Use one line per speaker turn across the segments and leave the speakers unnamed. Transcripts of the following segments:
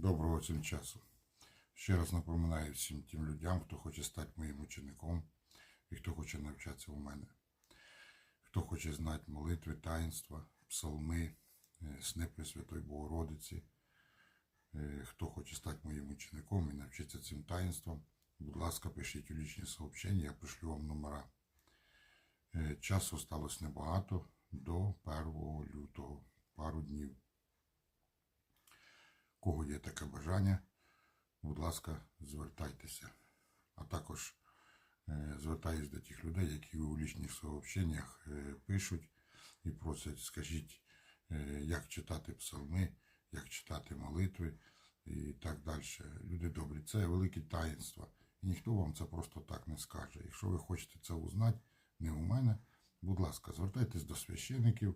Доброго всім часу. Ще раз напоминаю всім тим людям, хто хоче стати моїм учеником і хто хоче навчатися у мене. Хто хоче знати молитви, таїнства, псалми, е, сни Пресвятої Богородиці. Е, Хто хоче стати моїм учеником і навчитися цим таїнствам, будь ласка, пишіть у лічні сообщення, я пришлю вам номера. Е, Часу сталося небагато до 1 лютого, пару днів. Кого є таке бажання, будь ласка, звертайтеся. А також е, звертаюсь до тих людей, які у лічних сообщеннях е, пишуть і просять, скажіть, е, як читати псалми, як читати молитви і так далі. Люди добрі, це велике таїнство. І ніхто вам це просто так не скаже. Якщо ви хочете це узнати, не у мене, будь ласка, звертайтесь до священиків,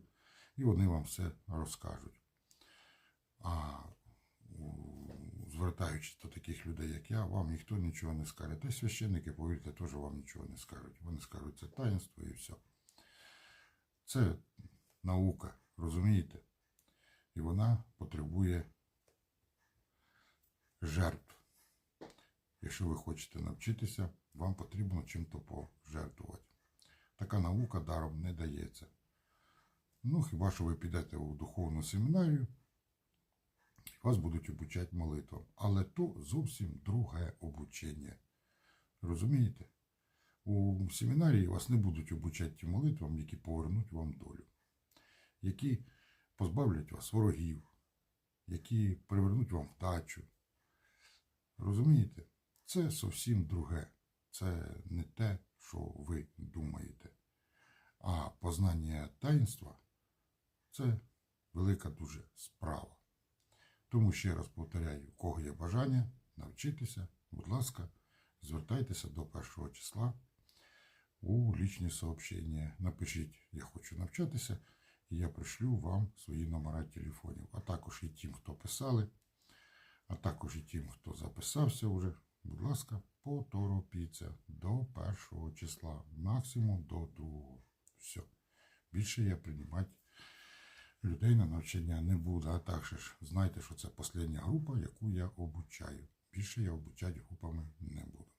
і вони вам все розкажуть. А у- звертаючись до таких людей, як я, вам ніхто нічого не скаже. Та й священники, повірте, теж вам нічого не скажуть. Вони скажуть, це таїнство і все. Це наука, розумієте? І вона потребує жертв. Якщо ви хочете навчитися, вам потрібно чим-то пожертвувати. Така наука даром не дається. Ну, хіба що ви підете у духовну семінарію, вас будуть обучати молитвам. Але то зовсім друге обучення. Розумієте? У семінарії вас не будуть обучати ті молитвам, які повернуть вам долю, які позбавлять вас ворогів, які привернуть вам вдачу. Розумієте? Це зовсім друге. Це не те, що ви думаєте. А познання таїнства це велика дуже справа. Тому ще раз повторяю, у кого є бажання навчитися, будь ласка, звертайтеся до першого числа у лічні сообщення. Напишіть, я хочу навчатися, і я пришлю вам свої номера телефонів. А також і тим, хто писали, а також і тим, хто записався вже. Будь ласка, поторопіться до першого числа, максимум до другого. Все. Більше я приймати людей на навчання не буде. А також знайте, що це остання група, яку я обучаю. Більше я обучати групами не буду.